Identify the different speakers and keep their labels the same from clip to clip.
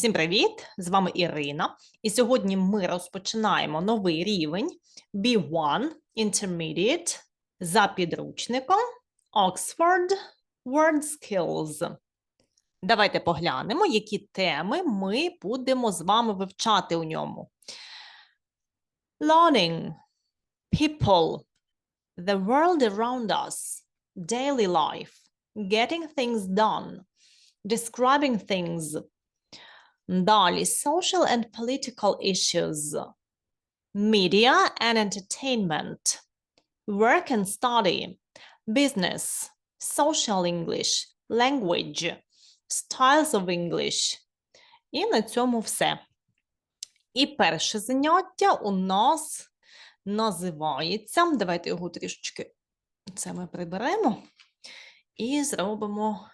Speaker 1: Всім привіт! З вами Ірина. І сьогодні ми розпочинаємо новий рівень B1 Intermediate за підручником Oxford Word Skills. Давайте поглянемо, які теми ми будемо з вами вивчати у ньому. Learning, people, the world around us, daily life, getting things done, describing things. Далі social and political issues, media and entertainment, work and study, business, social English, language, styles of English. І на цьому все. І перше заняття у нас називається. Давайте його трішечки це ми приберемо і зробимо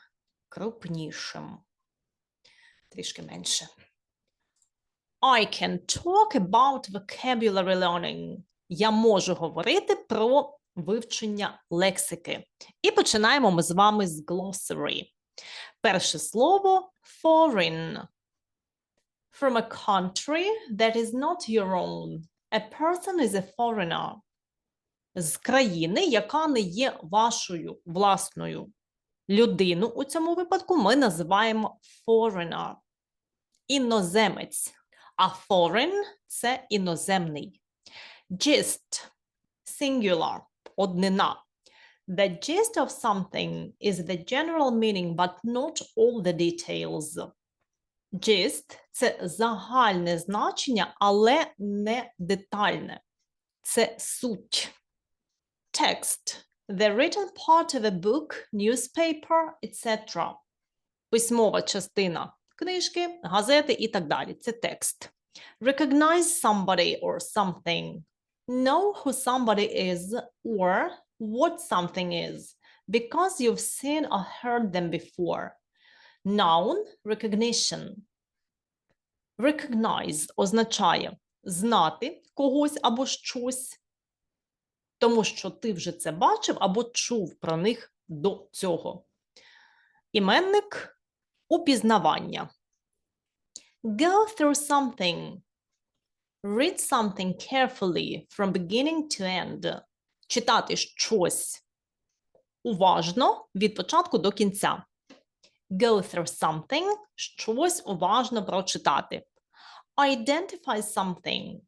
Speaker 1: крупнішим трішки менше. I can talk about vocabulary learning. Я можу говорити про вивчення лексики. І починаємо ми з вами з glossary. Перше слово foreign. From a country that is not your own. A person is a foreigner. З країни, яка не є вашою власною. Людину у цьому випадку ми називаємо foreigner іноземець, а foreign – це іноземний. Gist – singular – однина. The gist of something is the general meaning, but not all the details. Gist – це загальне значення, але не детальне. Це суть. Text – the written part of a book, newspaper, etc. Письмова частина книжки, газети і так далі. Це текст. Recognize somebody or something. Know who somebody is or what something is because you've seen or heard them before. Noun recognition. Recognize означає знати когось або щось, Тому що ти вже це бачив або чув про них до цього. Іменник Упізнавання. Go through something. Read something carefully from beginning to end. Читати щось уважно від початку до кінця. Go through something – щось уважно прочитати. Identify something.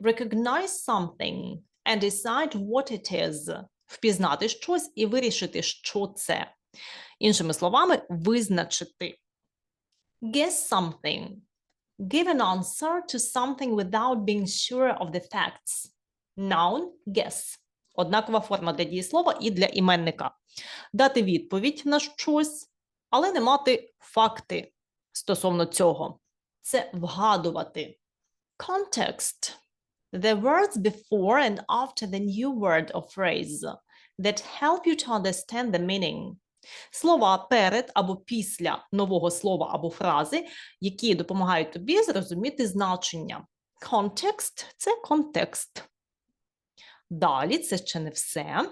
Speaker 1: Recognize something and decide what it is. Впізнати щось і вирішити, що це. Іншими словами, визначити. Guess something. Give an answer to something without being sure of the facts. Noun – guess. Однакова форма для дієслова і для іменника. Дати відповідь на щось, але не мати факти стосовно цього. Це вгадувати. Context. The words before and after the new word or phrase that help you to understand the meaning. Слова перед або після нового слова або фрази, які допомагають тобі зрозуміти значення. Context – це контекст. Далі це ще не все.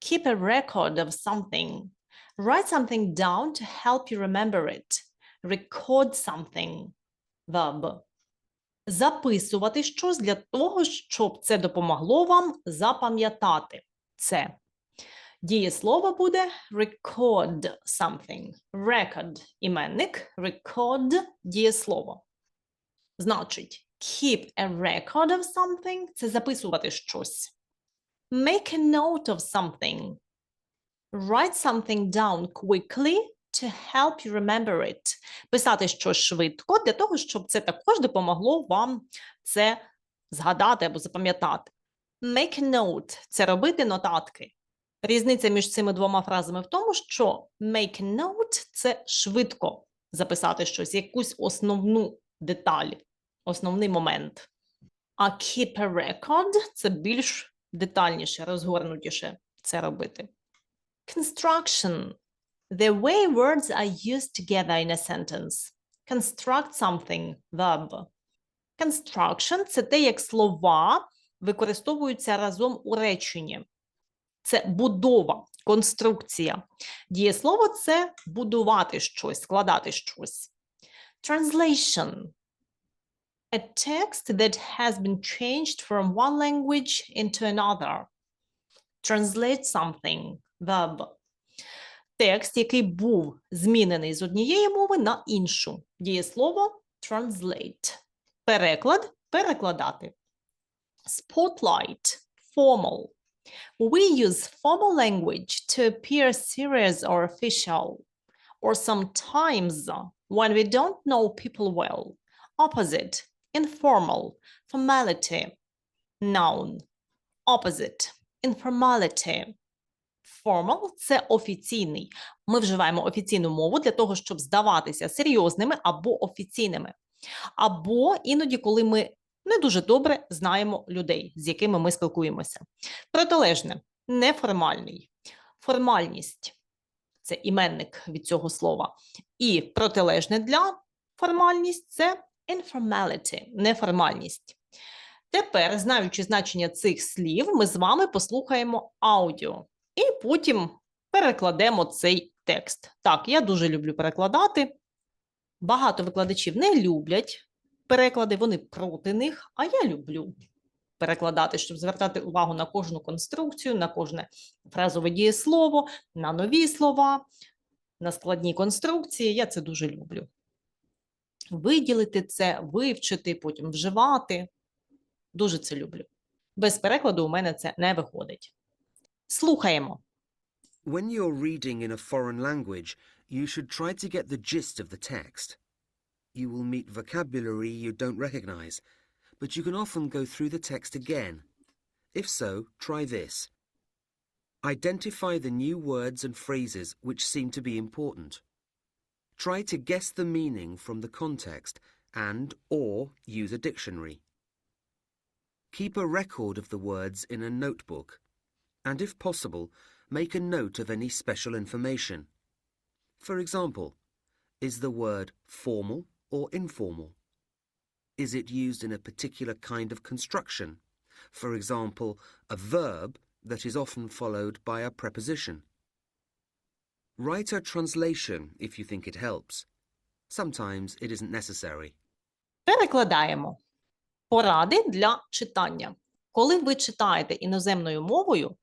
Speaker 1: Keep a record of something. Write something down to help you remember it. Record something. Verb. Записувати щось для того, щоб це допомогло вам запам'ятати це. Дієслово буде record something. Record – іменник, record – дієслово. Значить, keep a record of something – це записувати щось. Make a note of something. Write something down quickly to help you remember it. Писати щось швидко для того, щоб це також допомогло вам це згадати або запам'ятати. Make a note – це робити нотатки. Різниця між цими двома фразами в тому, що make a note – це швидко записати щось, якусь основну деталь, основний момент. А keep a record – це більш детальніше, розгорнутіше це робити. Construction – the way words are used together in a sentence. Construct something – verb. Construction – це те, як слова використовуються разом у реченні це будова, конструкція. Дієслово це будувати щось, складати щось. Translation. A text that has been changed from one language into another. Translate something. Verb. Текст, який був змінений з однієї мови на іншу. Дієслово translate. Переклад перекладати. Spotlight formal. We use formal language to appear serious or official, or sometimes when we don't know people well. Opposite informal formality. Noun opposite informality. Formal – це офіційний. Ми вживаємо офіційну мову для того, щоб здаватися серйозними або офіційними. Або іноді, коли ми не дуже добре знаємо людей, з якими ми спілкуємося. Протилежне неформальний. Формальність це іменник від цього слова. І протилежне для формальність це informality, неформальність. Тепер, знаючи значення цих слів, ми з вами послухаємо аудіо і потім перекладемо цей текст. Так, я дуже люблю перекладати. Багато викладачів не люблять переклади, вони проти них, а я люблю перекладати, щоб звертати увагу на кожну конструкцію, на кожне фразове дієслово, на нові слова, на складні конструкції. Я це дуже люблю. Виділити це, вивчити, потім вживати. Дуже це люблю. Без перекладу у мене це не виходить. Слухаємо.
Speaker 2: When you're reading in a foreign language, you should try to get the gist of the text. You will meet vocabulary you don't recognize, but you can often go through the text again. If so, try this. Identify the new words and phrases which seem to be important. Try to guess the meaning from the context and or use a dictionary. Keep a record of the words in a notebook, and if possible, make a note of any special information. For example, is the word formal or informal? Is it used in a particular kind of construction? For example, a verb that is often followed by a preposition. Write a translation if you think it helps. Sometimes it isn't necessary.
Speaker 1: Перекладаємо. Поради для читання. Коли ви читаєте іноземною мовою,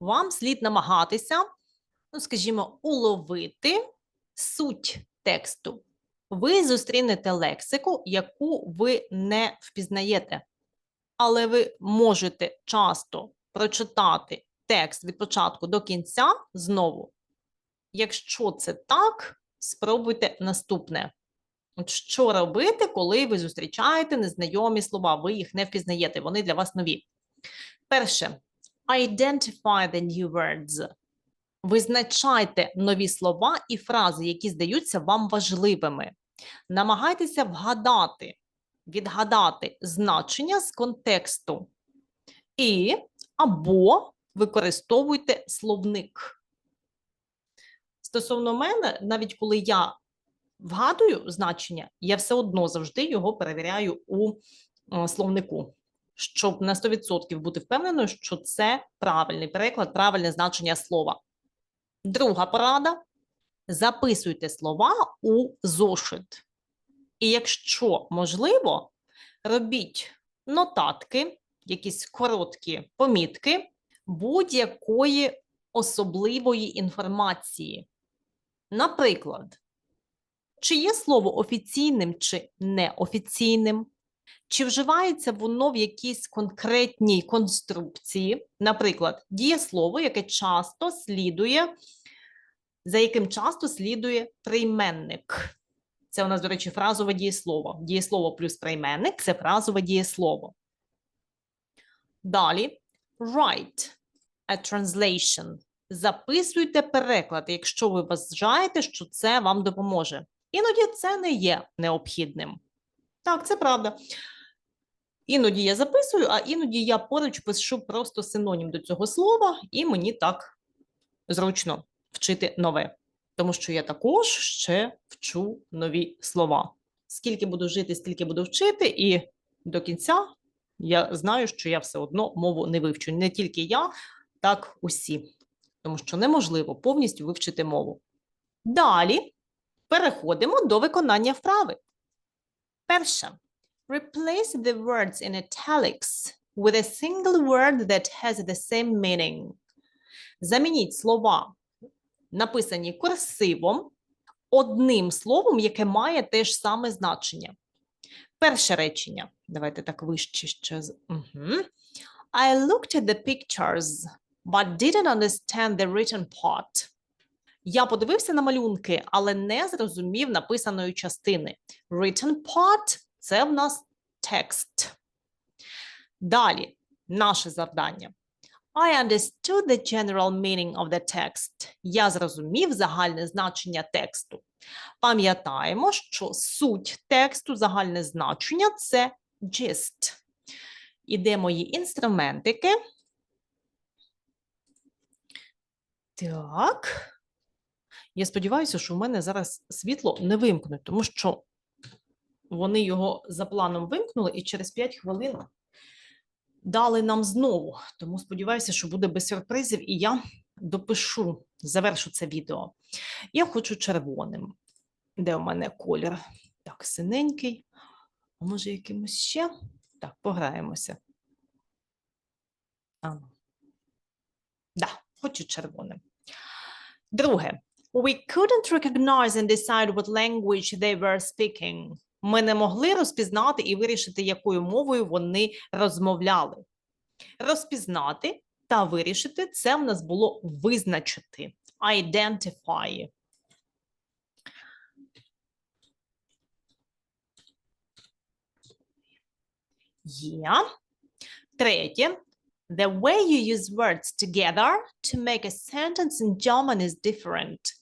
Speaker 1: вам слід намагатися, ну, скажімо, уловити суть тексту. Ви зустрінете лексику, яку ви не впізнаєте, але ви можете часто прочитати текст від початку до кінця знову. Якщо це так, спробуйте наступне. От що робити, коли ви зустрічаєте незнайомі слова, ви їх не впізнаєте, вони для вас нові. Перше, identify the new words. Визначайте нові слова і фрази, які здаються вам важливими. Намагайтеся вгадати, відгадати значення з контексту. І або використовуйте словник. Стосовно мене, навіть коли я вгадую значення, я все одно завжди його перевіряю у е, словнику, щоб на 100% бути впевненою, що це правильний переклад, правильне значення слова. Друга порада: записуйте слова у зошит. І якщо можливо, робіть нотатки, якісь короткі помітки будь-якої особливої інформації. Наприклад, чи є слово офіційним чи неофіційним? Чи вживається воно в якійсь конкретній конструкції? Наприклад, дієслово, яке часто слідує, за яким часто слідує прийменник. Це у нас, до речі, фразове дієслово. Дієслово плюс прийменник це фразове дієслово. Далі write a translation. Записуйте переклад, якщо ви вважаєте, що це вам допоможе. Іноді це не є необхідним. Так, це правда. Іноді я записую, а іноді я поруч пишу просто синонім до цього слова, і мені так зручно вчити нове. Тому що я також ще вчу нові слова. Скільки буду жити, стільки буду вчити, і до кінця я знаю, що я все одно мову не вивчу. Не тільки я, так усі. Тому що неможливо повністю вивчити мову. Далі переходимо до виконання вправи. Перше. Replace the words in italics with a single word that has the same meaning. Замініть слова, написані курсивом, одним словом, яке має те ж саме значення. Перше речення. Давайте так вище ще. з- I looked at the pictures, but didn't understand the written part. Я подивився на малюнки, але не зрозумів написаної частини. Written part – це в нас текст. Далі, наше завдання. I understood the general meaning of the text. Я зрозумів загальне значення тексту. Пам'ятаємо, що суть тексту, загальне значення це gist. І де мої інструментики? Так. Я сподіваюся, що в мене зараз світло не вимкнуть, тому що вони його за планом вимкнули і через 5 хвилин дали нам знову. Тому сподіваюся, що буде без сюрпризів, і я допишу, завершу це відео. Я хочу червоним. Де у мене колір? Так, синенький. А може, якимось ще? Так, пограємося. А. Да, хочу червоним. Друге. We couldn't recognize and decide what language they were speaking. Ми не могли розпізнати і вирішити, якою мовою вони розмовляли. Розпізнати та вирішити це в нас було визначити. Identify. Є. Третє. The way you use words together to make a sentence in German is different.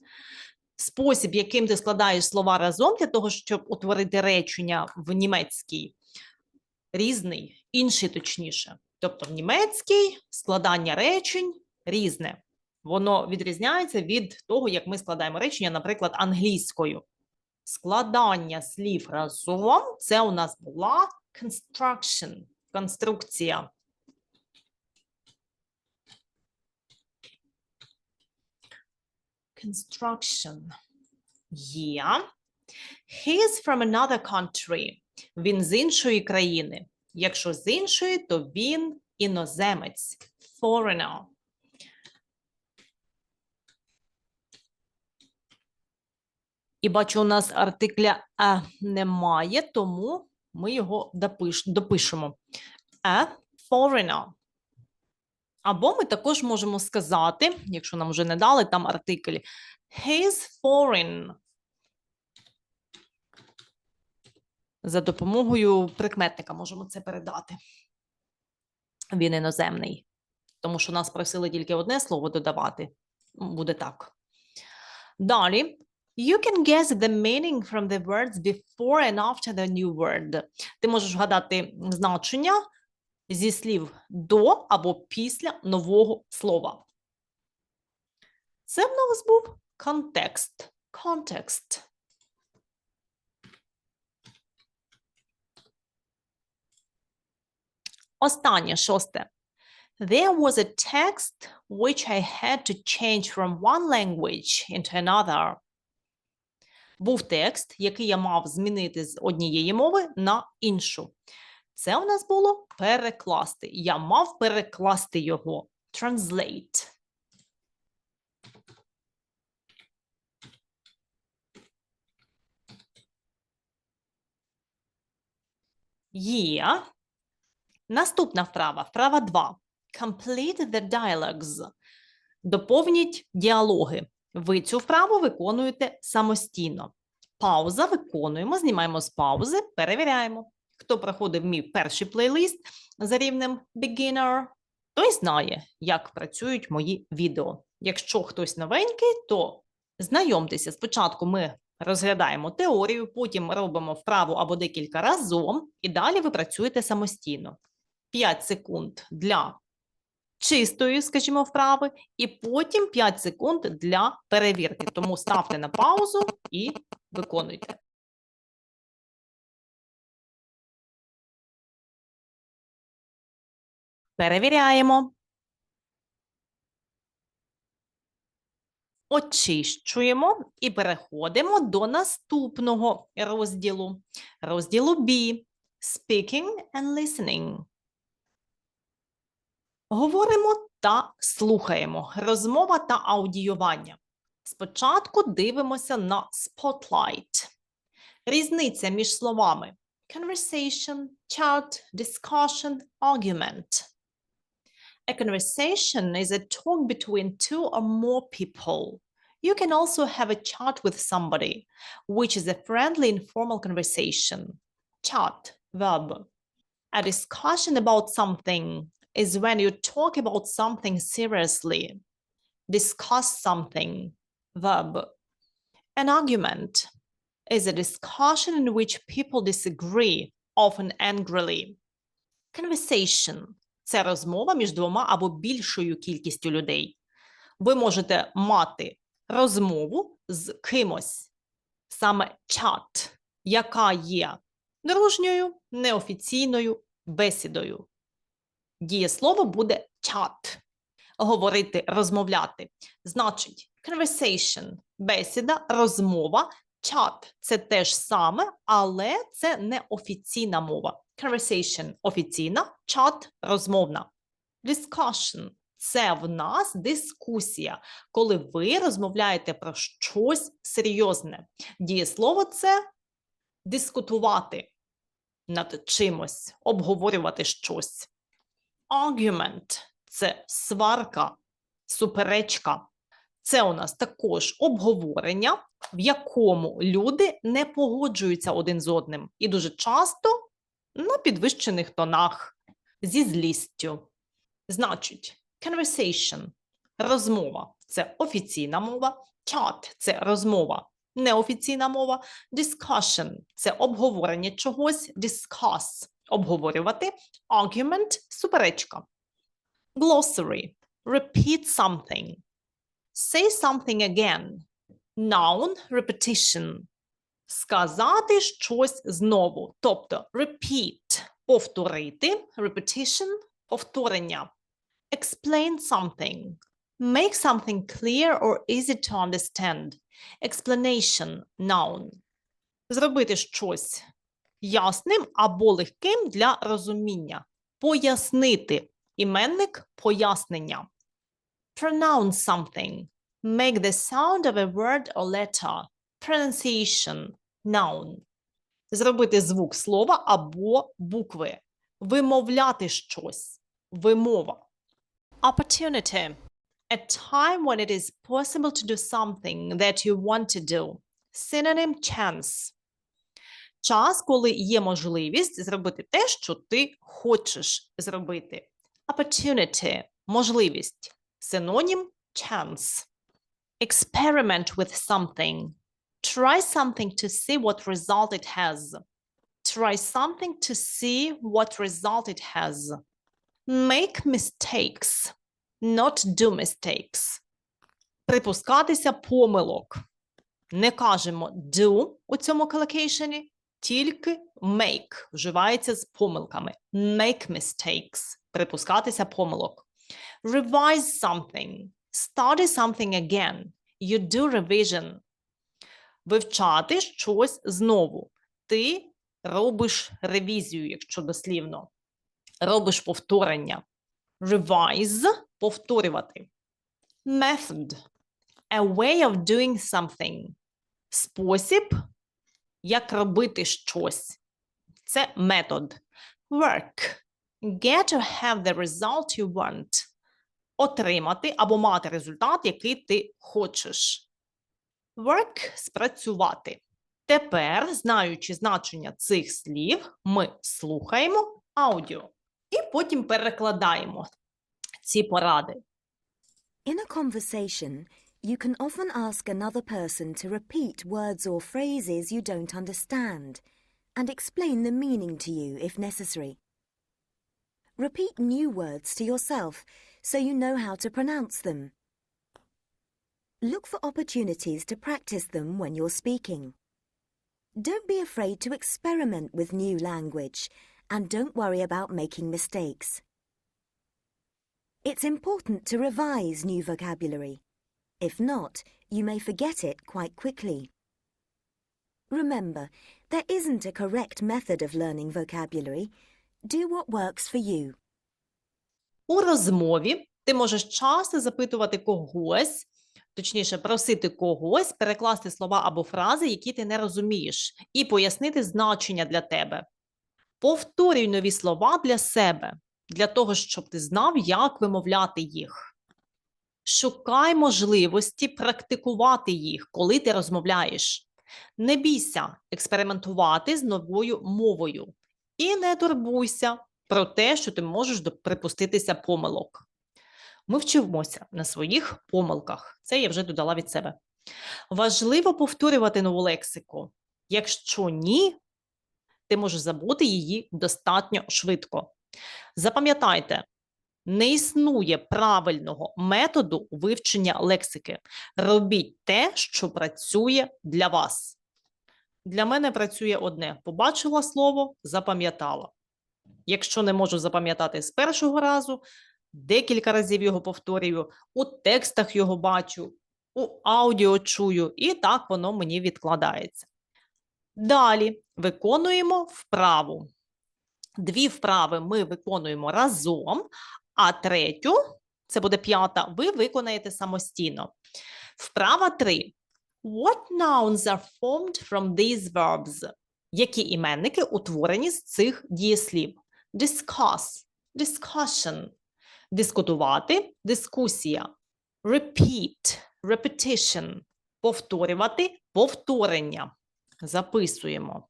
Speaker 1: Спосіб, яким ти складаєш слова разом для того, щоб утворити речення в німецькій, різний, інший точніше. Тобто в німецькій складання речень різне. Воно відрізняється від того, як ми складаємо речення, наприклад, англійською. Складання слів разом це у нас була construction, конструкція. Construction. Є. He is from another country. Він з іншої країни. Якщо з іншої, то він іноземець. Foreigner. І бачу, у нас артикля а немає, тому ми його допиш, допишемо. A foreigner. Або ми також можемо сказати, якщо нам вже не дали там артикль, He's foreign. За допомогою прикметника можемо це передати. Він іноземний. Тому що нас просили тільки одне слово додавати. Буде так. Далі. You can guess the meaning from the words before and after the new word. Ти можеш вгадати значення зі слів до або після нового слова. Це в нас був контекст. Context. Останнє шосте. There was a text which I had to change from one language into another. Був текст, який я мав змінити з однієї мови на іншу. Це у нас було перекласти. Я мав перекласти його. Translate. Є. Наступна вправа. Вправа 2. Complete the dialogues. Доповніть діалоги. Ви цю вправу виконуєте самостійно. Пауза виконуємо, знімаємо з паузи, перевіряємо. Хто проходив мій перший плейлист за рівнем beginner, той знає, як працюють мої відео. Якщо хтось новенький, то знайомтеся. Спочатку ми розглядаємо теорію, потім робимо вправу або декілька разом, і далі ви працюєте самостійно. 5 секунд для чистої, скажімо, вправи, і потім 5 секунд для перевірки. Тому ставте на паузу і виконуйте. Перевіряємо. Очищуємо і переходимо до наступного розділу. Розділу B. Speaking and listening. Говоримо та слухаємо. Розмова та аудіювання. Спочатку дивимося на spotlight. Різниця між словами conversation, chat, discussion, argument. A conversation is a talk between two or more people. You can also have a chat with somebody, which is a friendly, informal conversation. Chat, verb. A discussion about something is when you talk about something seriously. Discuss something, verb. An argument is a discussion in which people disagree, often angrily. Conversation це розмова між двома або більшою кількістю людей. Ви можете мати розмову з кимось, саме чат, яка є дружньою, неофіційною бесідою. Дієслово буде чат. Говорити, розмовляти. Значить, conversation – бесіда, розмова, чат – це те ж саме, але це не офіційна мова. Conversation – офіційна, чат – розмовна. Discussion – це в нас дискусія, коли ви розмовляєте про щось серйозне. Дієслово – це дискутувати над чимось, обговорювати щось. Argument – це сварка, суперечка. Це у нас також обговорення, в якому люди не погоджуються один з одним і дуже часто на підвищених тонах зі злістю. Значить, conversation – розмова це офіційна мова, chat – це розмова, неофіційна мова, discussion – це обговорення чогось, discuss – обговорювати, argument – суперечка. Glossary – repeat something. Say something again. Noun – repetition. Сказати щось знову. Тобто repeat – повторити, repetition – повторення. Explain something. Make something clear or easy to understand. Explanation – noun. Зробити щось ясним або легким для розуміння. Пояснити. Іменник – пояснення. Pronounce something. Make the sound of a word or letter. Pronunciation – noun. Зробити звук слова або букви. Вимовляти щось. Вимова. Opportunity. A time when it is possible to do something that you want to do. Synonym chance. Час, коли є можливість зробити те, що ти хочеш зробити. Opportunity – можливість. Синонім chance. Experiment with something. Try something to see what result it has. Try something to see what result it has. Make mistakes. Not do mistakes. Припускатися помилок. Не кажемо do у цьому collocation, тільки make вживається з помилками. Make mistakes. Припускатися помилок. Revise something. Study something again. You do revision. Вивчати щось знову. Ти робиш ревізію, якщо дослівно. Робиш повторення. Revise – повторювати. Method – a way of doing something. Спосіб, як робити щось. Це метод. Work – get to have the result you want. Отримати або мати результат, який ти хочеш. Work – спрацювати. Тепер, знаючи значення цих слів, ми слухаємо аудіо і потім перекладаємо ці поради.
Speaker 3: In a conversation, you can often ask another person to repeat words or phrases you don't understand and explain the meaning to you if necessary. Repeat new words to yourself so you know how to pronounce them. Look for opportunities to practice them when you're speaking. Don't be afraid to experiment with new language and don't worry about making mistakes. It's important to revise new vocabulary. If not, you may forget it quite quickly. Remember, there isn't a correct method of learning vocabulary. Do what works for you.
Speaker 1: У розмові ти можеш часто запитувати когось, точніше, просити когось перекласти слова або фрази, які ти не розумієш, і пояснити значення для тебе. Повторюй нові слова для себе, для того, щоб ти знав, як вимовляти їх. Шукай можливості практикувати їх, коли ти розмовляєш. Не бійся експериментувати з новою мовою і не турбуйся про те, що ти можеш припуститися помилок. Ми вчимося на своїх помилках. Це я вже додала від себе. Важливо повторювати нову лексику. Якщо ні, ти можеш забути її достатньо швидко. Запам'ятайте, не існує правильного методу вивчення лексики. Робіть те, що працює для вас. Для мене працює одне: побачила слово, запам'ятала. Якщо не можу запам'ятати з першого разу, декілька разів його повторюю, у текстах його бачу, у аудіо чую, і так воно мені відкладається. Далі виконуємо вправу. Дві вправи ми виконуємо разом, а третю, це буде п'ята, ви виконаєте самостійно. Вправа 3. What nouns are formed from these verbs? Які іменники утворені з цих дієслів? Discuss, discussion, дискутувати, дискусія, repeat, repetition, повторювати, повторення. Записуємо.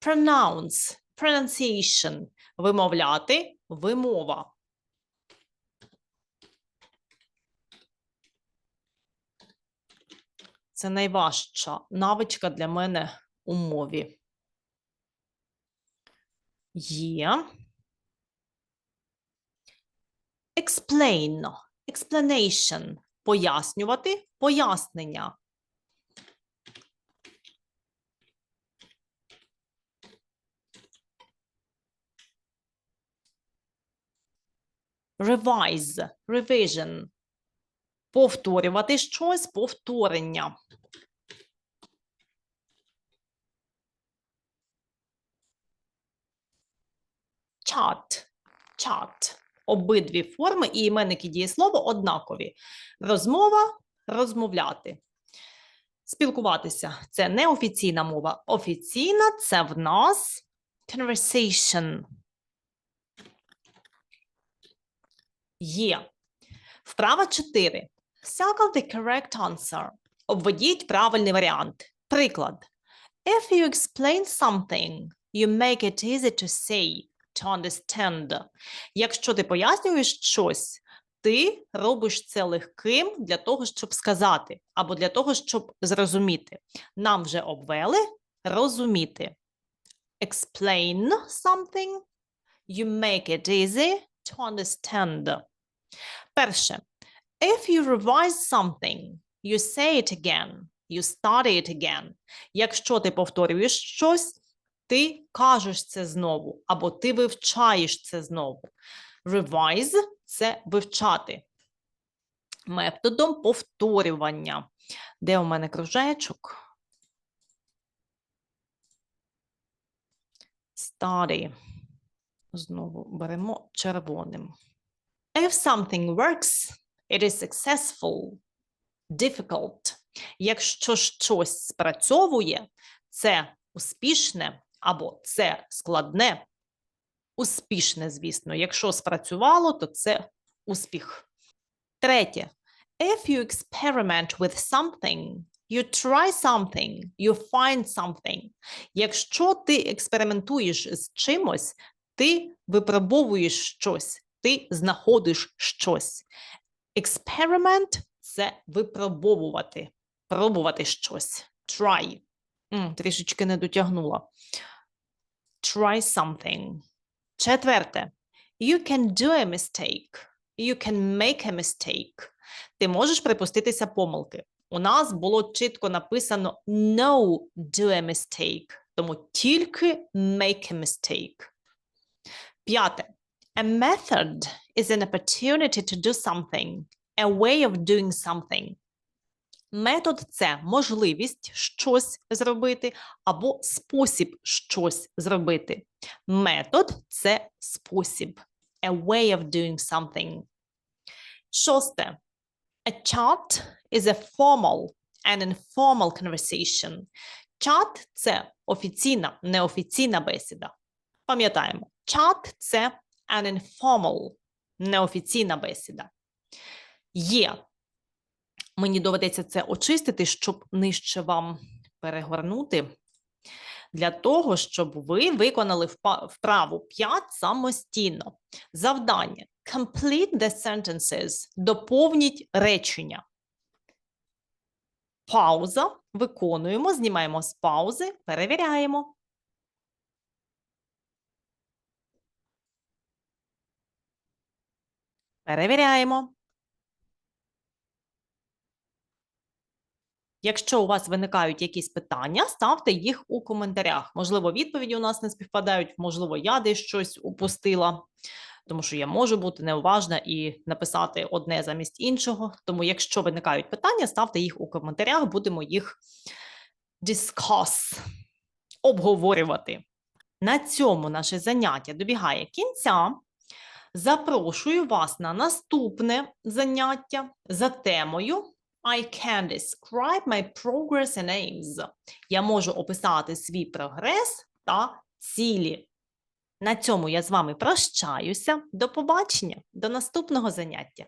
Speaker 1: Pronounce, pronunciation, вимовляти, вимова. Це найважча навичка для мене у мові. Є. Explain, explanation, пояснювати, пояснення. Revise, revision. Повторювати щось, повторення. Chat, chat. Обидві форми і іменники дієслова однакові. Розмова розмовляти. Спілкуватися це неофіційна мова. Офіційна це в нас conversation. Є. Вправа 4. Circle the correct answer. Обведіть правильний варіант. Приклад. If you explain something, you make it easy to say, to understand. Якщо ти пояснюєш щось, ти робиш це легким для того, щоб сказати, або для того, щоб зрозуміти. Нам вже обвели розуміти. Explain something, you make it easy to understand. Перше. If you revise something, you say it again, you study it again. Якщо ти повторюєш щось, ти кажеш це знову, або ти вивчаєш це знову. Revise – це вивчати. Методом повторювання. Де у мене кружечок? Study. Знову беремо червоним. If something works, it is successful, difficult. Якщо щось спрацьовує, це успішне або це складне. Успішне, звісно. Якщо спрацювало, то це успіх. Третє. If you experiment with something, you try something, you find something. Якщо ти експериментуєш з чимось, ти випробовуєш щось, ти знаходиш щось. Експеримент це випробовувати, пробувати щось. Try. М, трішечки не дотягнула. Try something. Четверте. You can do a mistake. You can make a mistake. Ти можеш припуститися помилки. У нас було чітко написано no do a mistake. Тому тільки make a mistake. П'яте. A method is an opportunity to do something, a way of doing something. Метод це можливість щось зробити або спосіб щось зробити. Метод це спосіб. A way of doing something. Шосте. A chat is a formal and informal conversation. Чат це офіційна, неофіційна бесіда. Пам'ятаємо, чат це an informal, неофіційна бесіда. Є. Мені доведеться це очистити, щоб нижче вам перегорнути. Для того, щоб ви виконали вправу 5 самостійно. Завдання. Complete the sentences. Доповніть речення. Пауза. Виконуємо, знімаємо з паузи, перевіряємо. Перевіряємо. Якщо у вас виникають якісь питання, ставте їх у коментарях. Можливо, відповіді у нас не співпадають, можливо, я десь щось упустила, тому що я можу бути неуважна і написати одне замість іншого. Тому, якщо виникають питання, ставте їх у коментарях, будемо їх discuss, обговорювати. На цьому наше заняття добігає кінця. Запрошую вас на наступне заняття за темою I can describe my progress and aims. Я можу описати свій прогрес та цілі. На цьому я з вами прощаюся. До побачення, до наступного заняття.